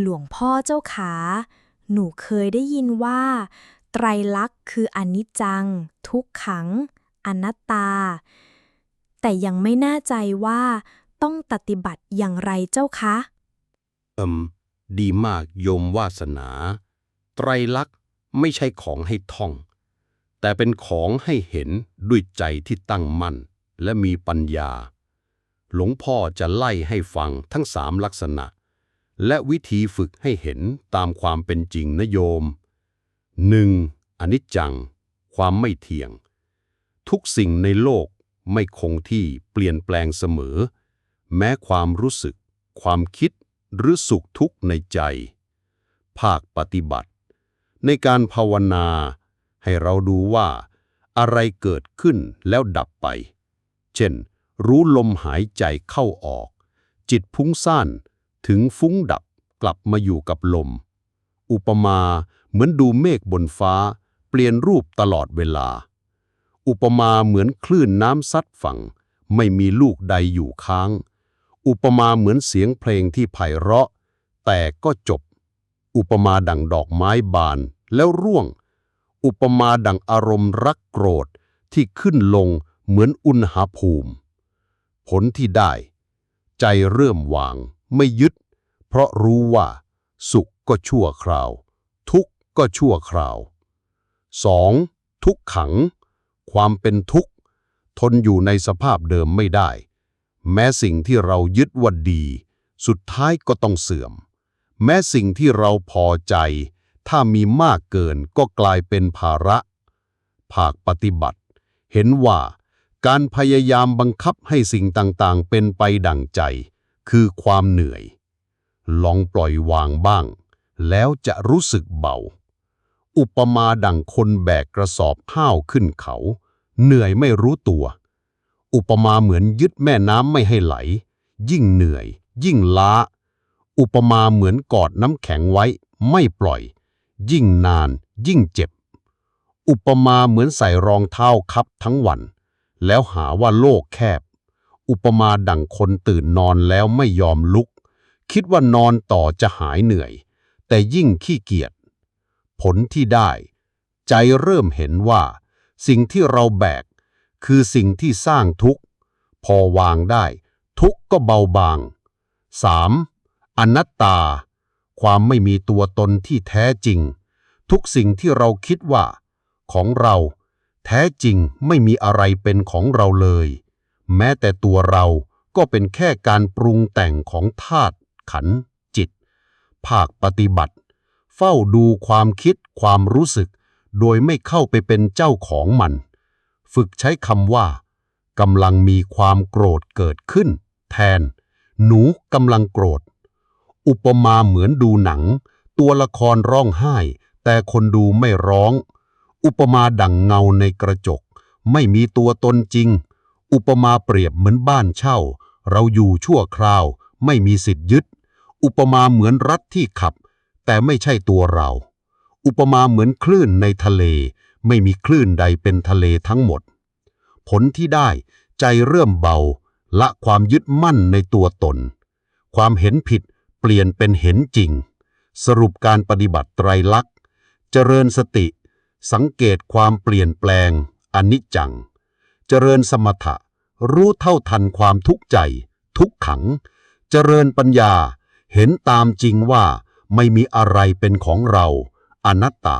หลวงพ่อเจ้าขา หนูเคยได้ยินว่า ไตรลักษณ์คืออนิจจัง ทุกขัง อนัตตา แต่ยังไม่แน่ใจว่าต้องปฏิบัติอย่างไรเจ้าคะ เอิมดีมากโยมวาสนา ไตรลักษณ์ไม่ใช่ของให้ท่อง แต่เป็นของให้เห็นด้วยใจที่ตั้งมั่น และมีปัญญา หลวงพ่อจะไล่ให้ฟังทั้งสามลักษณะ และวิธีฝึกให้เห็นตามความเป็นจริงนะโยม 1. อนิจจัง ความไม่เที่ยง ทุกสิ่งในโลกไม่คงที่เปลี่ยนแปลงเสมอ แม้ความรู้สึก ความคิด หรือสุขทุกข์ในใจ ภาคปฏิบัติ ในการภาวนา ให้เราดูว่า อะไรเกิดขึ้นแล้วดับไป เช่น รู้ลมหายใจเข้าออก จิตพุ่งซ่าน ถึงฟุ้งดับกลับมาอยู่กับลม อุปมาเหมือนดูเมฆบนฟ้า เปลี่ยนรูปตลอดเวลา อุปมาเหมือนคลื่นน้ำซัดฝั่ง ไม่มีลูกใดอยู่ค้าง อุปมาเหมือนเสียงเพลงที่ไพเราะ แต่ก็จบ อุปมาดังดอกไม้บานแล้วร่วง อุปมาดังอารมณ์รักโกรธที่ขึ้นลงเหมือนอุณหภูมิ ผลที่ได้ ใจเริ่มวาง ไม่ยึด เพราะรู้ว่า สุขก็ชั่วคราว ทุกข์ก็ชั่วคราว 2. ทุกขัง ความเป็นทุกข์ ทนอยู่ในสภาพเดิมไม่ได้ แม้สิ่งที่เรายึดว่าดี สุดท้ายก็ต้องเสื่อม แม้สิ่งที่เราพอใจ ถ้ามีมากเกินก็กลายเป็นภาระภาคปฏิบัติ เห็นว่าการพยายามบังคับให้สิ่งต่างๆ เป็นไปดั่งใจ คือความเหนื่อย ลองปล่อยวางบ้าง แล้วจะรู้สึกเบา อุปมาดังคนแบกกระสอบข้าวขึ้นเขา เหนื่อยไม่รู้ตัว อุปมาเหมือนยึดแม่น้ำไม่ให้ไหล ยิ่งเหนื่อย ยิ่งล้า อุปมาเหมือนกอดน้ำแข็งไว้ ไม่ปล่อย ยิ่งนาน ยิ่งเจ็บ อุปมาเหมือนใส่รองเท้าคับทั้งวัน แล้วหาว่าโลกแคบ อุปมาดั่งคนตื่นนอนแล้วไม่ยอมลุก คิดว่านอนต่อจะหายเหนื่อย แต่ยิ่งขี้เกียจผลที่ได้ ใจเริ่มเห็นว่า สิ่งที่เราแบก คือสิ่งที่สร้างทุกข์ พอวางได้ ทุกข์ก็เบาบาง 3. อนัตตา ความไม่มีตัวตนที่แท้จริง ทุกสิ่งที่เราคิดว่า ของเรา แท้จริงไม่มีอะไรเป็นของเราเลย แม้แต่ตัวเราก็เป็นแค่การปรุงแต่งของธาตุขัน จิต ภาคปฏิบัติ เฝ้าดูความคิดความรู้สึก โดยไม่เข้าไปเป็นเจ้าของมัน ฝึกใช้คำว่ากำลังมีความโกรธเกิดขึ้น แทน หนูกำลังโกรธ อุปมาเหมือนดูหนัง ตัวละครร้องไห้ แต่คนดูไม่ร้อง อุปมาดังเงาในกระจก ไม่มีตัวตนจริง อุปมาเปรียบเหมือนบ้านเช่า เราอยู่ชั่วคราว ไม่มีสิทธิ์ยึด อุปมาเหมือนรัฐที่ขับ แต่ไม่ใช่ตัวเรา อุปมาเหมือนคลื่นในทะเล ไม่มีคลื่นใดเป็นทะเลทั้งหมด ผลที่ได้ใจเริ่มเบา ละความยึดมั่นในตัวตน ความเห็นผิดเปลี่ยนเป็นเห็นจริง สรุปการปฏิบัติไตรลักษณ์ เจริญสติ สังเกตความเปลี่ยนแปลงอนิจจัง เจริญสมถะ รู้เท่าทันความทุกข์ใจ ทุกขัง เจริญปัญญา เห็นตามจริงว่าไม่มีอะไรเป็นของเรา อนัตตา